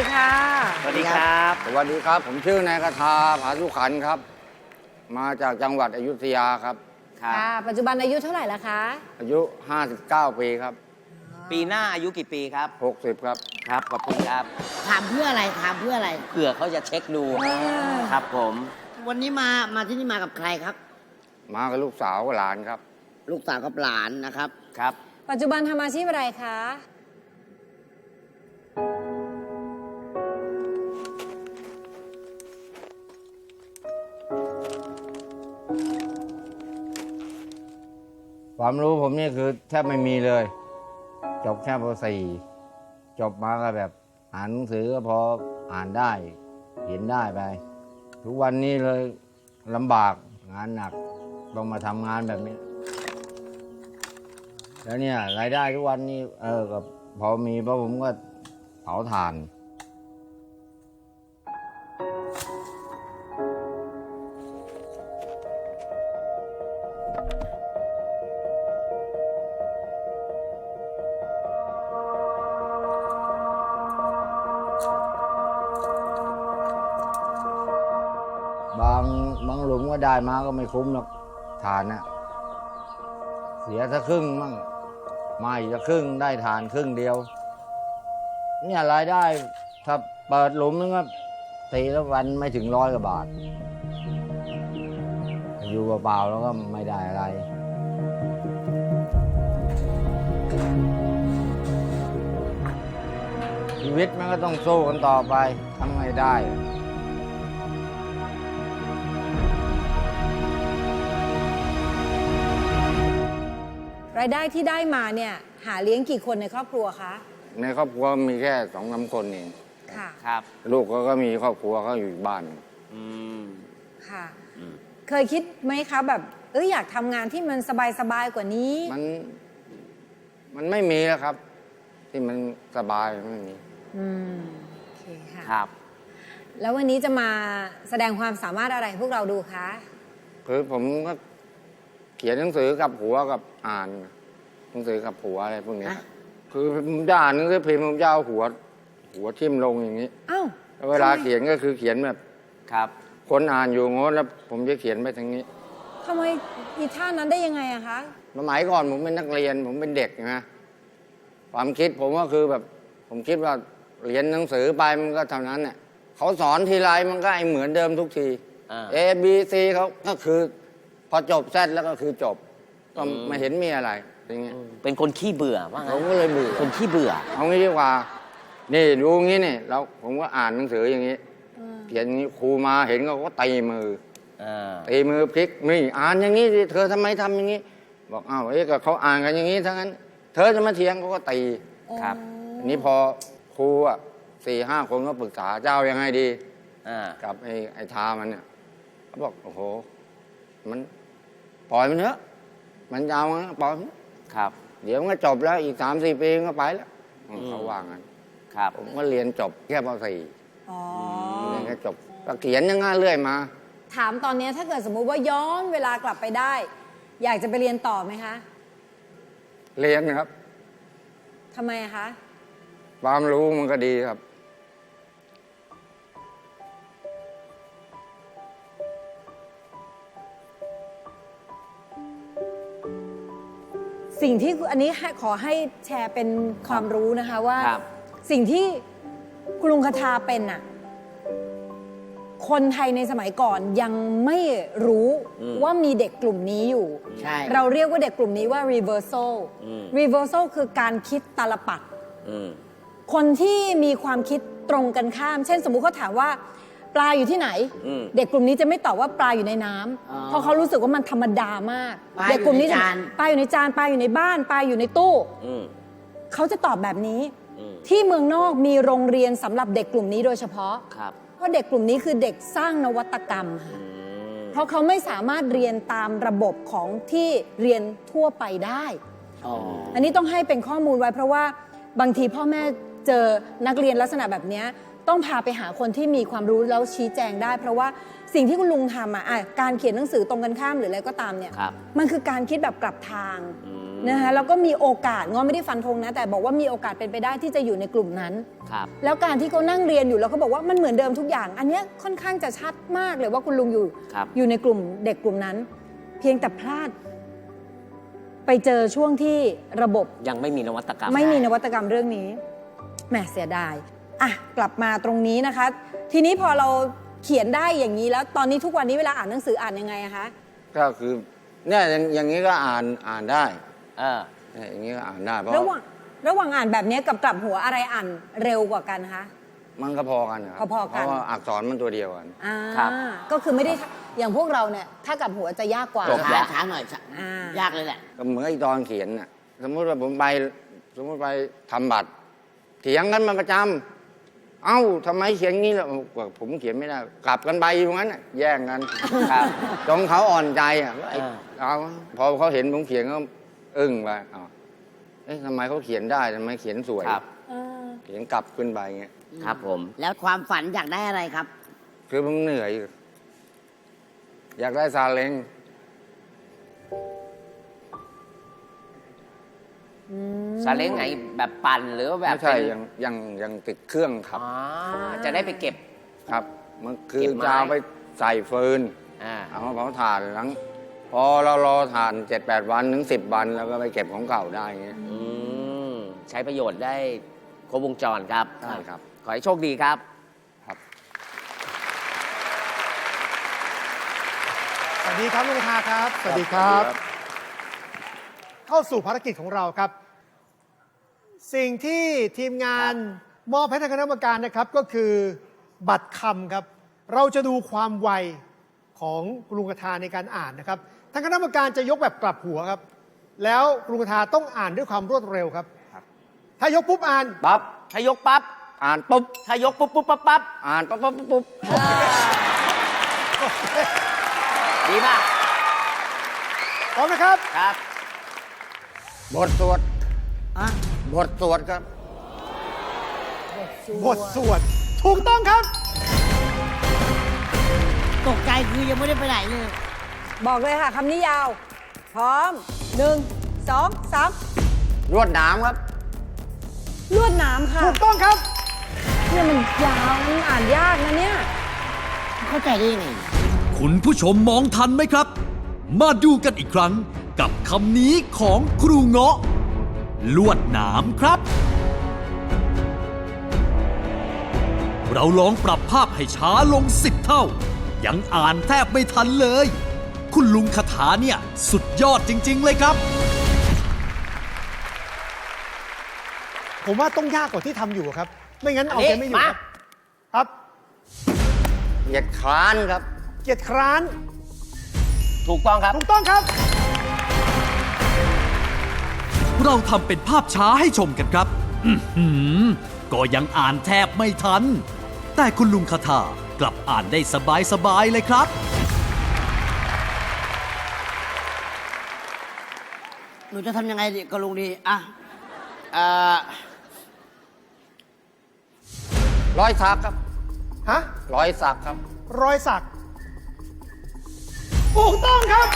ดีค่ะ สวัสดีครับ สวัสดีครับ ผมชื่อนายคาทาผาสุขันธ์ครับ มาจากจังหวัดอยุธยาครับครับค่ะ ปัจจุบันอายุเท่าไหร่แล้วคะ อายุ 59 ปีครับ ปีหน้าอายุกี่ปีครับ 60 ครับ ครับขอบคุณครับ ถามเพื่ออะไรถามเพื่ออะไร เผื่อเขาจะเช็คดูครับผม วันนี้มามาที่นี่มากับใครครับ มากับลูกสาวกับหลานครับ ลูกสาวกับหลานนะครับ ครับ ปัจจุบันทำอาชีพอะไรคะ ความรู้ผมนี่คือแทบไม่มีเลย จบแค่ป .4 จบมาก็แบบอ่านหนังสือก็พออ่านได้เขียนได้ไป ทุกวันนี้เลยลำบากงานหนักต้องมาทำงานแบบนี้ แล้วเนี่ยรายได้ทุกวันนี้เออก็พอมีเพราะผมก็เผาถ่าน ได้มาก็ไม่คุ้มหรอกฐานน่ะเสียสักครึ่งมั่งมาอีกสักครึ่งได้ฐานครึ่งเดียว เนี่ยรายได้ถ้าเปิดหลุมนึงก็ตีแล้ววันไม่ถึงร้อยกว่าบาท อยู่เปล่าๆแล้วก็ไม่ได้อะไรชีวิตมันก็ต้องสู้กันต่อไปทำไงได้ รายได้ที่ได้มาเนี่ยหาเลี้ยงกี่คนในครอบครัวคะในครอบครัวมีแค่สองสามคนเองค่ะครับลูกเขาก็มีครอบครัวเขาอยู่บ้าน อืมค่ะ อืมเคยคิดไหมคะแบบเอยอยากทำงานที่มันสบายๆกว่านี้ มัน มันไม่มีแล้วครับ ที่มันสบายไม่มี อืมโอเคค่ะ ครับ แล้ววันนี้จะมาแสดงความสามารถอะไรให้พวกเราดูคะ คือผมก็ เขียนหนังสือกับหัวกับอ่าน หนังสือกับหัวอะไรพวกเนี้ยฮะคือผมจะอ่านหนังสือพิมพ์ผมจะเอาหัว หัวทิ่มลงอย่างนี้อ้าวแล้วเวลาทำไมเขียนก็คือเขียนแบบครับ คนอ่านอยู่โง้นแล้วผมจะเขียนไปทางนี้ทำไมมีท่านั้นได้ยังไงอะคะสมัยก่อนผมเป็นนักเรียน ผมเป็นเด็กนะความคิดผมก็คือแบบ ผมคิดว่าเรียนหนังสือไปมันก็เท่านั้นเนี่ยเขาสอนทีไรมันก็ไอเหมือนเดิมทุกที อ่า A B C เขาก็คือ พอจบแซดแล้วก็คือจบ ก็อืมไม่เห็นมีอะไรอย่างเงี้ยเป็นคนขี้เบื่อว่าผงั้มนก็เลยเบื่อคนขี้เบื่อ เอางี้ดีกว่า นี่ดูงี้นี่แล้วผมก็อ่านหนังสืออย่างนี้เขียนอย่างนี้ครูมาเห็นเขาก็ตีมืออ่าตีมือพลิกนี่อ่านอย่างนี้สิเธอทำไมทำอย่างนี้ บอกอ้าวเอ้ยก็เขาอ่านกันอย่างนี้ทั้งนั้น เธอจะมาเถียงเขาก็ตี ครับ อันนี้พอครูอะสี่ห้าคนก็ปรึกษาเจ้ายังไงดี อ่า กับไอ้ไอ้ทามันเนี่ยเขาบอกโอ้โห มัน ปล่อยมันเถอะมันยาวนะปล่อยมันครับ เดี๋ยวมันก็จบแล้วอีกสามสี่ปีมันก็ไปแล้วอืมเขาว่างั้นครับผมก็เรียนจบแค่ปสี่อ๋อเรียนแค่จบก็เขียนอยังงั้นเรื่อยมา ถามตอนเนี้ยถ้าเกิดสมมุติว่าย้อนเวลากลับไปได้ อยากจะไปเรียนต่อไหมคะเรียนครับ ทำไมอะคะ ความรู้มันก็ดีครับ สิ่งที่อันนี้ให้ขอให้แชร์เป็นความรู้นะคะว่า ครับ สิ่งที่คุณลุงคทาเป็นอะคนไทยในสมัยก่อนยังไม่รู้อืม ว่ามีเด็กกลุ่มนี้อยู่ ใช่ เราเรียกว่าเด็กกลุ่มนี้ว่า reversal อืม reversal คือการคิดตาลปัด อืม คนที่มีความคิดตรงกันข้าม เช่นสมมุติเขาถามว่า ปลาอยู่ที่ไหนอืมเด็กกลุ่มนี้จะไม่ตอบว่าปลาอยู่ในน้ำอ๋อเพราะเขารู้สึกว่ามันธรรมดามาก ปลาเด็กกลุ่มนี้อยู่ในจะจาน ปลาอยู่ในจานปลาอยู่ในบ้านปลาอยู่ในตู้ อืม เขาจะตอบแบบนี้ อืม ที่เมืองนอกมีโรงเรียนสำหรับเด็กกลุ่มนี้โดยเฉพาะ ครับเพราะเด็กกลุ่มนี้คือเด็กสร้างนวัตกรรมค่ะ อืม เพราะเขาไม่สามารถเรียนตามระบบของที่เรียนทั่วไปได้ อ๋อ อันนี้ต้องให้เป็นข้อมูลไว้เพราะว่าบางทีพ่อแม่เจอนักเรียนลักษณะแบบเนี้ย ต้องพาไปหาคนที่มีความรู้แล้วชี้แจงได้ เพราะว่าสิ่งที่คุณลุงทำอะอะการเขียนหนังสือตรงกันข้ามหรืออะไรก็ตามเนี่ยครับ มันคือการคิดแบบกลับทางอืมนะคะแล้วก็มีโอกาสง้อไม่ได้ฟันธงนะ แต่บอกว่ามีโอกาสเป็นไปได้ที่จะอยู่ในกลุ่มนั้น ครับ แล้วการที่เขานั่งเรียนอยู่แล้วเขาบอกว่ามันเหมือนเดิมทุกอย่าง อันเนี้ยค่อนข้างจะชัดมากเลยว่าคุณลุงอยู่ ครับ อยู่ในกลุ่มเด็กกลุ่มนั้น เพียงแต่พลาด ไปเจอช่วงที่ระบบยังไม่มีนวัตกรรมไม่มีนวัตกรรมเรื่องนี้แหมเสียดาย อะกลับมาตรงนี้นะคะ ทีนี้พอเราเขียนได้อย่างนี้แล้วตอนนี้ทุกวันนี้เวลาอ่านหนังสืออ่านยังไงอะคะก็คือเนี่ยอย่างอย่างนี้ก็อ่านอ่านได้เออเนี่ยอย่างนี้ก็อ่านได้เพราะระหว่างระหว่างอ่านแบบนี้กับกลับหัวอะไรอ่านเร็วกว่ากันคะ มันก็พอกันนะครับพอๆกัน เพราะว่าอักษรมันตัวเดียวกัน อ่าครับ ก็คือไม่ได้อย่างพวกเราเนี่ยถ้ากลับหัวจะยากกว่า จบ ช้าแล้วช้าหน่อยช้าอ่า ยากเลยแหละ ก็เหมือนไอ้ตอนเขียนน่ะสมมติว่าผมไปสมมติไปทำบัตรเถียงกันมาประจำ เอ้าทำไมเขียนงี้ล่ะบอกผมเขียนไม่ได้ กลับกันไปอยู่งั้นน่ะแย่งกันครับจนเขาอ่อนใจอะว่าไอ้อ่า เอาพอเขาเห็นผมเขียนก็อึ้งไปอ้าวเอ๊ะทำไมเขาเขียนได้ทำไมเขียนสวยครับเออเขียนกลับขึ้นไปเงี้ยครับผม แล้วความฝันอยากได้อะไรครับ คือผมเหนื่อย อยากได้ซาเล้งอืม ซาเล้งไหนแบบปั่นหรือว่าแบบไม่ใช่เป็นยังยังยังติดเครื่องขับ อ๋อจะได้ไปเก็บ ครับ มันคือเก็บไม้ จะเอาไปใส่ฟืนอ่าเอามาเผาถ่านหลังพอเรารอถ่านเจ็ดแปดวันถึงสิบวันแล้วก็ไปเก็บของเก่าได้เงี้ย อืมใช้ประโยชน์ได้ครบวงจรครับใช่ครับ ขอให้โชคดีครับครับ สวัสดีครับลุงทาครับ สวัสดีครับ เข้าสู่ภารกิจของเราครับ สิ่งที่ทีมงานมอบให้ทางคณะกรรมการนะครับก็คือบัตรคำครับ เราจะดูความไวของคุณลุงกทาในการอ่านนะครับทางคณะกรรมการจะยกแบบกลับหัวครับ แล้วคุณลุงกทาต้องอ่านด้วยความรวดเร็วครับ ถ้ายกปุ๊บอ่าน ปั๊บถ้ายกปั๊บอ่านปุ๊บถ้ายกปุ๊บปุ๊บปั๊บปั๊บอ่านปั๊บปั๊บปุ๊บปุ๊บดีมากพร้อมนะครับครับบทสวดอะ บทสวดครับ บทสวด ถูกต้องครับ ตกใจคือยังไม่ได้ไปไหนเลย บอกเลยค่ะคำนี้ยาว พร้อมหนึ่งสองสามรวดหนามครับ ลวดหน้ำค่ะถูกต้องครับ เนี่ยมันยาวมันอ่านยากนะเนี่ย เข้าใจได้ยังไงคุณผู้ชมมองทันไหมครับ มาดูกันอีกครั้งกับคำนี้ของครูเงาะ ลวดหนามครับ เราลองปรับภาพให้ช้าลงสิบเท่า ยังอ่านแทบไม่ทันเลย คุณลุงคาถาเนี่ย สุดยอดจริง ๆ เลยครับ ผมว่าต้องยากกว่าที่ทำอยู่ครับ ไม่งั้นเอาอันนี้ใจไม่อยู่ครับมาครับ เหยียดคร้านครับ เกียรติคร้านถูกต้องครับ ถูกต้องครับ เราทำเป็นภาพช้าให้ชมกันครับอื้อหือก็ยังอ่านแทบไม่ทัน แต่คุณลุงคาถากลับอ่านได้สบายๆเลยครับ หนูจะทำยังไงดีกับลุงดีอะเอ่อร้อยสักครับ ฮะ ร้อยสักครับ รอยสัก ถูกต้องครับ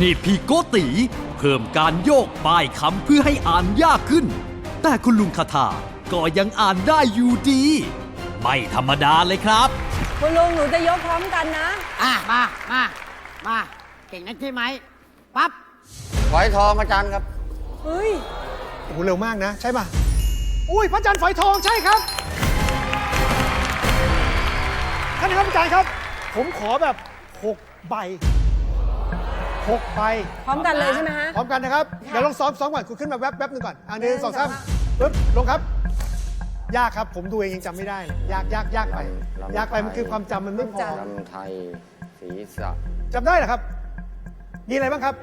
นี่พี่โกติ เพิ่มการโยกป้ายคำเพื่อให้อ่านยากขึ้น แต่คุณลุงคาถาก็ยังอ่านได้อยู่ดี ไม่ธรรมดาเลยครับ คุณลุงหนูจะยกพร้อมกันนะ อะมา มา มา เก่งนักใช่ไหม ปั๊บ ฝอยทองอาจารย์ครับ เฮ้ย โอ้โหเร็วมากนะ ใช่ป่ะ อุ้ยพระจันทร์ฝอยทองใช่ครับ ท่านคณะกรรมการครับ ผมขอแบบ 6 ใบ 6ใบพร้อมกันเลยใช่ไหมฮะ พร้อมกันนะครับ เดี๋ยวลองซ้อมซ้อมก่อนคุณขึ้นมาแวบแวบหนึ่งก่อนอันหนึ่งสองสามปึ๊บลงครับ ยากครับ ผมดูเองยังจำไม่ได้เลยยากยากยากไป ลำยากไปมันคือความจำมันไม่พอจำ ลำไทยศีรษะจำได้เหรอครับ มีอะไรบ้างครับ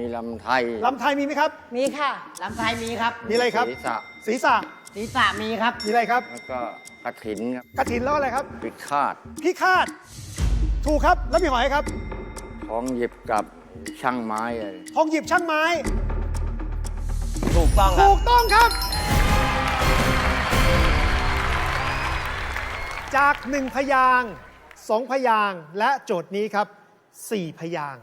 มีลำไทยลำไทยมีไหมครับ มีค่ะ ลำไทยมีครับมีอะไรครับ ศีรษะศีรษะศีรษะมีครับ มีอะไรครับแล้วก็กระถินครับกระถินแล้วอะไรครับ ปิดคาดพี่คาด ถูกครับแล้วมีหอยครับ ท้องหยิบกับ ช่างไม้อะไรทองหยิบช่างไม้ ถูกต้องครัถูบ กต้องครับ จากหนึ่งพยางค์สองพยางค์และโจทย์นี้ครับสี่พยางค์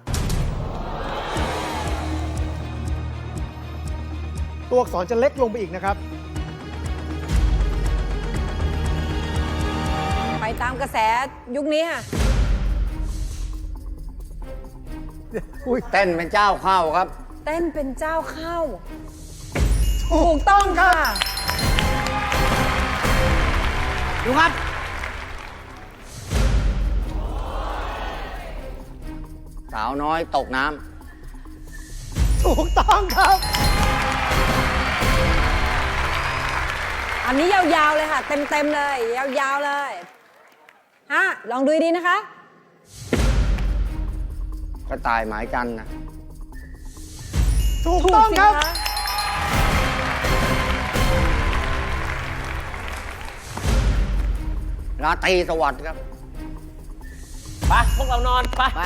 ตัวอักษรจะเล็กลงไปอีกนะครับ ไปตามกระแสยุคนี้ค่ะ อุ้ยเต้นเป็นเจ้าเข้าครับ เต้นเป็นเจ้าเข้า ถูกต้องค่ะ ดูครับ สาวน้อยตกน้ถูกต้องครับ อันนี้ยาวๆเลยค่ะ เต็มๆเลย ยาวๆเลยฮะลองดูดีนะคะำก็ตายหมายจันทร์นะถูกต้องครับสิะราตรีสวัสดิ์ครับ ไปพวกเรานอนไปไป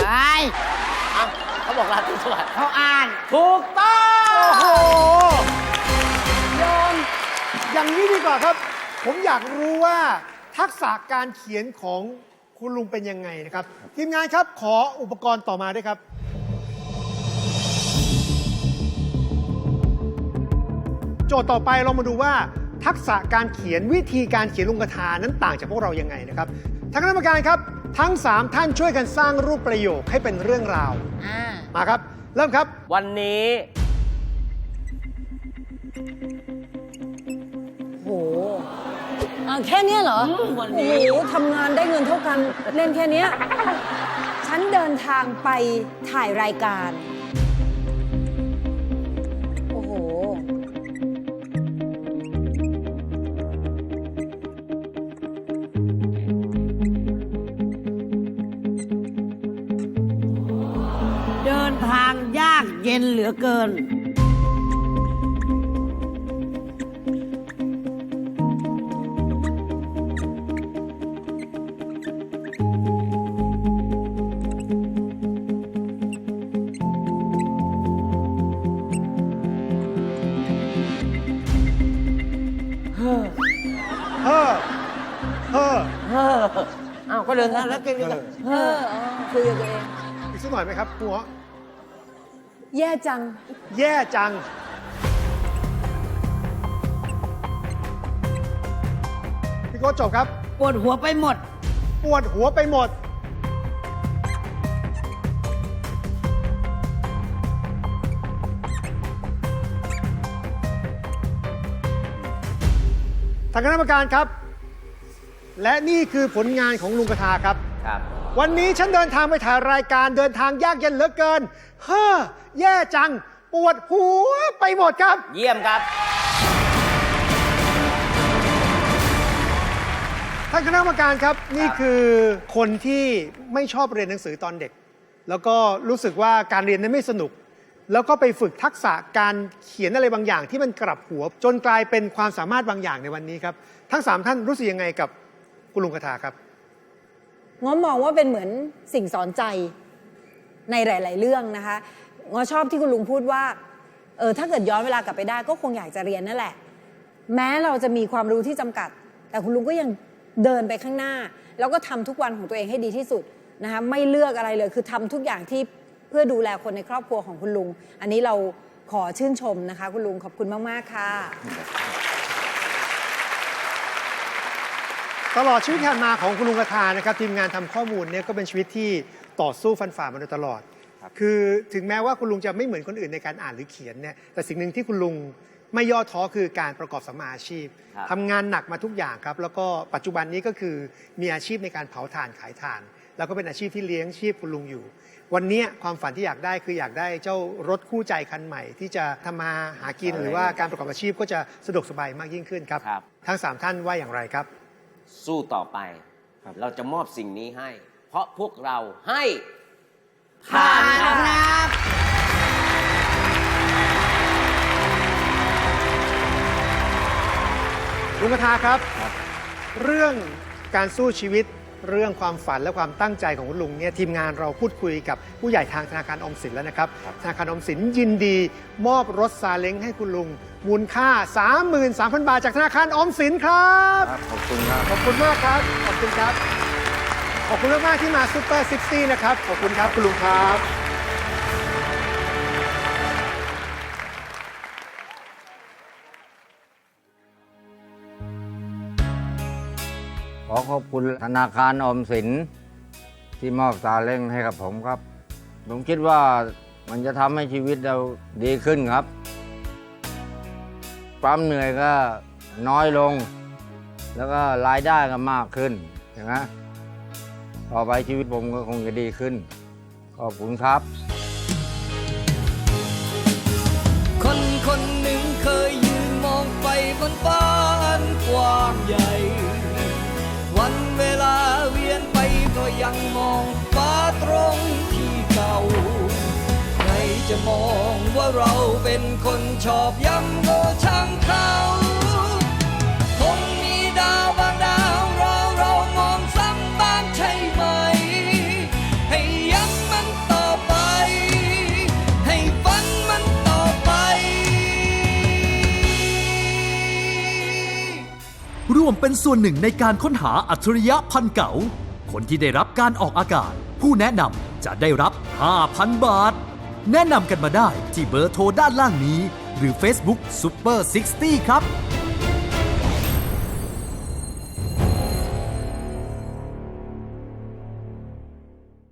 เอ้าเขาบอกราตรีสวัสดิ์เขาอ่าน ถูกต้องโอ้โหโยนอย่างนี้ดีกว่าครับ ผมอยากรู้ว่าทักษะการเขียนของ คุณลุงเป็นยังไงนะครับ ทีมงานครับขออุปกรณ์ต่อมาด้วยครับ โจทย์ต่อไปเรามาดูว่าทักษะการเขียนวิธีการเขียนลุงกทานั้นต่างจากพวกเรายังไงนะครับทางคณะกรรมการครับ ทั้ง 3 ท่านช่วยกันสร้างรูปประโยคให้เป็นเรื่องราว อ่า มาครับ เริ่มครับ วันนี้ แค่เนี้ยเหรอ วันโอ้โหทำงานได้เงินเท่ากัน เล่นแค่เนี้ยฉันเดินทางไปถ่ายรายการ โอ้โห เดินทางยากเย็นเหลือเกิน เฮ้อเฮ้อเออเอ้าก็เดินทางแล้วเก่งเฮ้อเอออ๋อคุยกับตัวเอง อีกสักหน่อยไหมครับหัวแย่จัง แย่จัง พี่โก้จบครับ ปวดหัวไปหมด ปวดหัวไปหมด ทางคณะกรรมการครับ และนี่คือผลงานของลุงกระทาครับ ครับ วันนี้ฉันเดินทางไปถ่ายรายการเดินทางยากเย็นเหลือเกิน เฮ้อ แย่จัง ปวดหัวไปหมดครับ เยี่ยมครับ ท่านคณะกรรมการครับ นี่คือคนที่ไม่ชอบเรียนหนังสือตอนเด็ก แล้วก็รู้สึกว่าการเรียนนั้นไม่สนุก แล้วก็ไปฝึกทักษะการเขียนอะไรบางอย่างที่มันกลับหัว จนกลายเป็นความสามารถบางอย่างในวันนี้ครับทั้งสามท่านรู้สึกยังไงกับคุณลุงคาถาครับง้อมองว่าเป็นเหมือนสิ่งสอนใจในหลาย ๆ เรื่องนะคะง้อชอบที่คุณลุงพูดว่าเออถ้าเกิดย้อนเวลากลับไปได้ก็คงอยากจะเรียนนั่นแหละ แม้เราจะมีความรู้ที่จำกัด แต่คุณลุงก็ยังเดินไปข้างหน้า แล้วก็ทำทุกวันของตัวเองให้ดีที่สุดนะคะไม่เลือกอะไรเลยคือทำทุกอย่างที่ พื่อดูแลคนในครอบครัวของคุณลุง อันนี้เราขอชื่นชมนะคะ คุณลุงขอบคุณมาก ๆ ค่ะ ตลอดชีวิตที่ผ่านมาของคุณลุงกทานะครับทีมงานทำข้อมูลเนี่ยก็เป็นชีวิตที่ต่อสู้ฟันฝ่ามาโดยตลอด คือถึงแม้ว่าคุณลุงจะไม่เหมือนคนอื่นในการอ่านหรือเขียนเนี่ยแต่สิ่งหนึ่งที่คุณลุงไม่ย่อท้อคือการประกอบสัมมาอาชีพครับ ทำงานหนักมาทุกอย่างครับ แล้วก็ปัจจุบันนี้ก็คือมีอาชีพในการเผาถ่านขายถ่าน แล้วก็เป็นอาชีพที่เลี้ยงชีพคุณลุงอยู่ วันนี้ความฝันที่อยากได้คืออยากได้เจ้ารถคู่ใจคันใหม่ ที่จะทำมาหากินหรือว่าการประกอบอาชีพก็จะสะดวกสบายมากยิ่งขึ้นครับ ครับ ทั้งสามท่านว่าอย่างไรครับ สู้ต่อไป เราจะมอบสิ่งนี้ให้ เพราะพวกเราให้ผ่านครับ ลุงกระทาครับ เรื่องการสู้ชีวิต เรื่องความฝันและความตั้งใจของคุณลุงเนี่ยทีมงานเราพูดคุยกับผู้ใหญ่ทางธนาคารออมสินแล้วนะครับ ธนาคารออมสินยินดี มอบรถซาเล้งให้คุณลุง มูลค่า 33,000 บาทจากธนาคารออมสินครับ ขอบคุณครับ ขอบคุณมากครับ ขอบคุณครับ ขอบคุณมากๆที่มาซูเปอร์ซิตี้นะครับ ขอบคุณครับคุณลุงครับ อขอบคุณธนาคารออมสิน ที่มอบซาเล้งให้กับผมครับ ผมคิดว่ามันจะทำให้ชีวิตเราดีขึ้นครับความเหนื่อยก็น้อยลง แล้วก็รายได้ก็มากขึ้นอย่างนะต่อไปชีวิตผมก็คงจะดีขึ้น ขอบคุณครับ คนคนหนึ่งเคยยืนมองไปบนฟ้าอันกว้างใหญ่ ก็ยังมองฟ้าตรงที่เก่า ใครจะมองว่าเราเป็นคนชอบย้ำก็ช่างเขาคงมีดาวบางดาวรอเรามองซ้ำบ้างใช่ไหม ให้ย้ำมันต่อไป ให้ฝันมันต่อไป ร่วมเป็นส่วนหนึ่งในการค้นหาอัจฉริยะพันเก่า คนที่ได้รับการออกอากาศ ผู้แนะนำจะได้รับ 5,000 บาท แนะนำกันมาได้ที่เบอร์โทรด้านล่างนี้ หรือ Facebook Super 60 ครับ